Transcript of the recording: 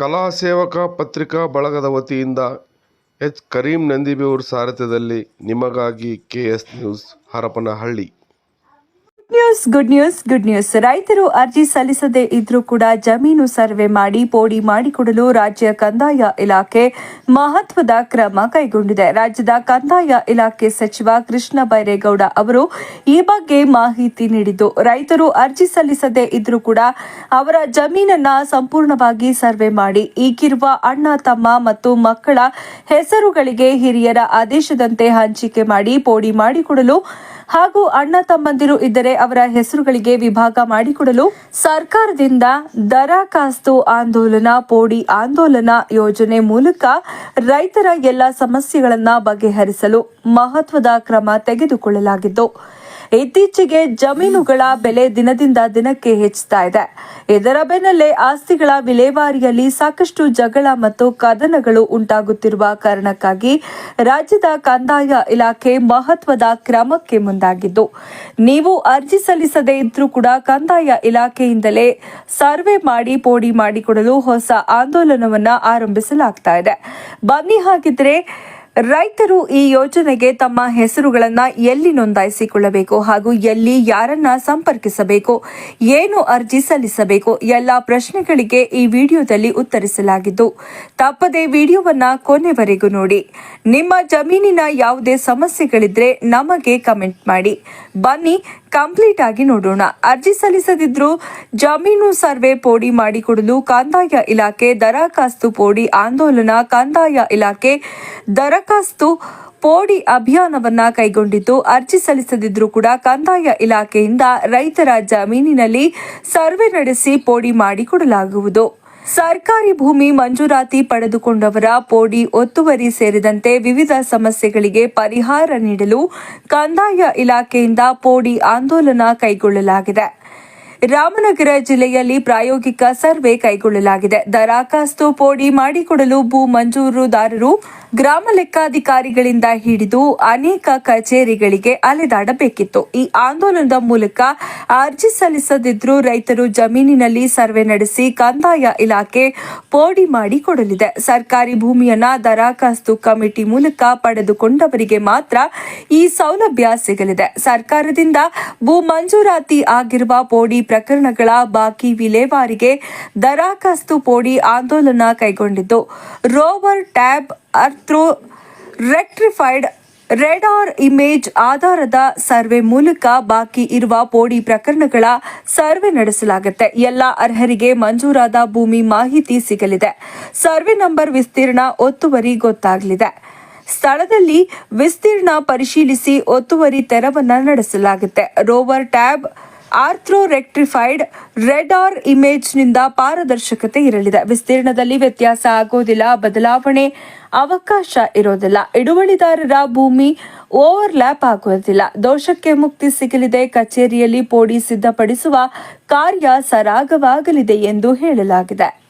ಕಲಾ ಸೇವಕ ಪತ್ರಿಕಾ ಬಳಗದ ವತಿಯಿಂದ ಎಚ್. ಕರೀಂ ನಂದಿಬೇವೂರ್ ಸಾರಥ್ಯದಲ್ಲಿ ನಿಮಗಾಗಿ KS news Harapanahalli. News good news good news ರೈತರು ಅರ್ಜಿ ಸಲ್ಲಿಸದೇ ಇದ್ರೂ ಕೂಡ ಜಮೀನು ಸರ್ವೆ ಮಾಡಿ ಪೋಡಿ ಮಾಡಿಕೊಡಲು ರಾಜ್ಯ ಕಂದಾಯ ಇಲಾಖೆ ಮಹತ್ವದ ಕ್ರಮ ಕೈಗೊಂಡಿದೆ. ರಾಜ್ಯದ ಕಂದಾಯ ಇಲಾಖೆ ಸಚಿವ ಕೃಷ್ಣ ಬೈರೇಗೌಡ ಅವರು ಈ ಬಗ್ಗೆ ಮಾಹಿತಿ ನೀಡಿದ್ದು, ರೈತರು ಅರ್ಜಿ ಸಲ್ಲಿಸದೇ ಇದ್ರೂ ಕೂಡ ಅವರ ಜಮೀನನ್ನ ಸಂಪೂರ್ಣವಾಗಿ ಸರ್ವೆ ಮಾಡಿ, ಈಗಿರುವ ಅಣ್ಣ, ತಮ್ಮ ಮತ್ತು ಮಕ್ಕಳ ಹೆಸರುಗಳಿಗೆ ಹಿರಿಯರ ಆದೇಶದಂತೆ ಹಂಚಿಕೆ ಮಾಡಿ ಪೋಡಿ ಮಾಡಿಕೊಡಲು ಹಾಗೂ ಅಣ್ಣ, ತಮ್ಮಂದಿರು ಇದ್ದರೆ ಅವರ ಹೆಸರುಗಳಿಗೆ ವಿಭಾಗ ಮಾಡಿಕೊಡಲು ಸರ್ಕಾರದಿಂದ ದರಖಾಸ್ತು ಆಂದೋಲನ, ಪೋಡಿ ಆಂದೋಲನ ಯೋಜನೆ ಮೂಲಕ ರೈತರ ಎಲ್ಲ ಸಮಸ್ಯೆಗಳನ್ನು ಬಗೆಹರಿಸಲು ಮಹತ್ವದ ಕ್ರಮ ತೆಗೆದುಕೊಳ್ಳಲಾಗಿದ್ದು ಇತ್ತೀಚೆಗೆ ಜಮೀನುಗಳ ಬೆಲೆ ದಿನದಿಂದ ದಿನಕ್ಕೆ ಹೆಚ್ಚುತ್ತಾ ಇದೆ. ಇದರ ಬೆನ್ನಲ್ಲೇ ಆಸ್ತಿಗಳ ವಿಲೇವಾರಿಯಲ್ಲಿ ಸಾಕಷ್ಟು ಜಗಳ ಮತ್ತು ಕದನಗಳು ಉಂಟಾಗುತ್ತಿರುವ ಕಾರಣಕ್ಕಾಗಿ ರಾಜ್ಯದ ಕಂದಾಯ ಇಲಾಖೆ ಮಹತ್ವದ ಕ್ರಮಕ್ಕೆ ಮುಂದಾಗಿದ್ದು, ನೀವು ಅರ್ಜಿ ಸಲ್ಲಿಸದೇ ಇದ್ರೂ ಕೂಡ ಕಂದಾಯ ಇಲಾಖೆಯಿಂದಲೇ ಸರ್ವೆ ಮಾಡಿ ಪೋಡಿ ಮಾಡಿಕೊಡಲು ಹೊಸ ಆಂದೋಲನವನ್ನ ಆರಂಭಿಸಲಾಗ್ತಾ ಇದೆ. ಬನ್ನಿ ಹಾಗಿದ್ರೆ ರೈತರು ಈ ಯೋಜನೆಗೆ ತಮ್ಮ ಹೆಸರುಗಳನ್ನು ಎಲ್ಲಿ ನೋಂದಾಯಿಸಿಕೊಳ್ಳಬೇಕು ಹಾಗೂ ಎಲ್ಲಿ ಯಾರನ್ನ ಸಂಪರ್ಕಿಸಬೇಕು, ಏನು ಅರ್ಜಿ ಸಲ್ಲಿಸಬೇಕು ಎಲ್ಲ ಪ್ರಶ್ನೆಗಳಿಗೆ ಈ ವಿಡಿಯೋದಲ್ಲಿ ಉತ್ತರಿಸಲಾಗಿದ್ದು, ತಪ್ಪದೆ ವಿಡಿಯೋವನ್ನ ಕೊನೆವರೆಗೂ ನೋಡಿ. ನಿಮ್ಮ ಜಮೀನಿನ ಯಾವುದೇ ಸಮಸ್ಯೆಗಳಿದ್ರೆ ನಮಗೆ ಕಮೆಂಟ್ ಮಾಡಿ. ಬನ್ನಿ, ಕಂಪ್ಲೀಟ್ ಆಗಿ ನೋಡೋಣ. ಅರ್ಜಿ ಸಲ್ಲಿಸದಿದ್ರೂ ಜಮೀನು ಸರ್ವೆ ಪೋಡಿ ಮಾಡಿಕೊಡಲು ಕಂದಾಯ ಇಲಾಖೆ ದರಖಾಸ್ತು ಪೋಡಿ ಆಂದೋಲನ ಕಂದಾಯ ಇಲಾಖೆ ದರಖಾಸ್ತು ಪೋಡಿ ಅಭಿಯಾನವನ್ನ ಕೈಗೊಂಡಿದ್ದು, ಅರ್ಜಿ ಸಲ್ಲಿಸದಿದ್ರೂ ಕೂಡ ಕಂದಾಯ ಇಲಾಖೆಯಿಂದ ರೈತರ ಜಮೀನಿನಲ್ಲಿ ಸರ್ವೆ ನಡೆಸಿ ಪೋಡಿ ಮಾಡಿಕೊಡಲಾಗುವುದು. ಸರ್ಕಾರಿ ಭೂಮಿ ಮಂಜೂರಾತಿ ಪಡೆದುಕೊಂಡವರ ಪೋಡಿ ಒತ್ತುವರಿ ಸೇರಿದಂತೆ ವಿವಿಧ ಸಮಸ್ಯೆಗಳಿಗೆ ಪರಿಹಾರ ನೀಡಲು ಕಂದಾಯ ಇಲಾಖೆಯಿಂದ ಪೋಡಿ ಆಂದೋಲನ ಕೈಗೊಳ್ಳಲಾಗಿದೆ. ರಾಮನಗರ ಜಿಲ್ಲೆಯಲ್ಲಿ ಪ್ರಾಯೋಗಿಕ ಸರ್ವೆ ಕೈಗೊಳ್ಳಲಾಗಿದೆ. ದರಖಾಸ್ತು ಪೋಡಿ ಮಾಡಿಕೊಡಲು ಭೂ ಮಂಜೂರುದಾರರು ಗ್ರಾಮ ಲೆಕ್ಕಾಧಿಕಾರಿಗಳಿಂದ ಹಿಡಿದು ಅನೇಕ ಕಚೇರಿಗಳಿಗೆ ಅಲೆದಾಡಬೇಕಿತ್ತು. ಈ ಆಂದೋಲನದ ಮೂಲಕ ಅರ್ಜಿ ಸಲ್ಲಿಸದಿದ್ರೂ ರೈತರು ಜಮೀನಿನಲ್ಲಿ ಸರ್ವೆ ನಡೆಸಿ ಕಂದಾಯ ಇಲಾಖೆ ಪೋಡಿ ಮಾಡಿ ಕೊಡಲಿದೆ. ಸರ್ಕಾರಿ ಭೂಮಿಯನ್ನ ದರಖಾಸ್ತು ಕಮಿಟಿ ಮೂಲಕ ಪಡೆದುಕೊಂಡವರಿಗೆ ಮಾತ್ರ ಈ ಸೌಲಭ್ಯ ಸಿಗಲಿದೆ. ಸರ್ಕಾರದಿಂದ ಭೂ ಮಂಜೂರಾತಿ ಆಗಿರುವ ಪೋಡಿ ಪ್ರಕರಣಗಳ ಬಾಕಿ ವಿಲೇವಾರಿಗೆ ದರಖಾಸ್ತು ಪೋಡಿ ಆಂದೋಲನ ಕೈಗೊಂಡಿದ್ದು. Rover tab ortho rectified radar image ಆಧಾರದ ಸರ್ವೆ ಮೂಲಕ ಬಾಕಿ ಇರುವ ಪೋಡಿ ಪ್ರಕರಣಗಳ ಸರ್ವೆ ನಡೆಸಲಾಗುತ್ತೆ. ಎಲ್ಲ ಅರ್ಹರಿಗೆ ಮಂಜೂರಾದ ಭೂಮಿ ಮಾಹಿತಿ ಸಿಗಲಿದೆ. ಸರ್ವೆ ನಂಬರ್ ವಿಸ್ತೀರ್ಣ ಒತ್ತುವರಿ ಗೊತ್ತಾಗಲಿದೆ. ಸ್ಥಳದಲ್ಲಿ ವಿಸ್ತೀರ್ಣ ಪರಿಶೀಲಿಸಿ ಒತ್ತುವರಿ ತೆರವನ್ನು ನಡೆಸಲಾಗುತ್ತೆ. Rover tab ortho rectified radar ಇಮೇಜ್ನಿಂದ ಪಾರದರ್ಶಕತೆ ಇರಲಿದೆ. ವಿಸ್ತೀರ್ಣದಲ್ಲಿ ವ್ಯತ್ಯಾಸ ಆಗೋದಿಲ್ಲ, ಬದಲಾವಣೆ ಅವಕಾಶ ಇರೋದಿಲ್ಲ. ಹಿಡುವಳಿದಾರರ ಭೂಮಿ ಓವರ್ಲ್ಯಾಪ್ ಆಗೋದಿಲ್ಲ. ದೋಷಕ್ಕೆ ಮುಕ್ತಿ ಸಿಗಲಿದೆ, ಕಚೇರಿಯಲ್ಲಿ ಪೋಡಿ ಸಿದ್ಧಪಡಿಸುವ ಕಾರ್ಯ ಸರಾಗವಾಗಲಿದೆ ಎಂದು ಹೇಳಲಾಗಿದೆ.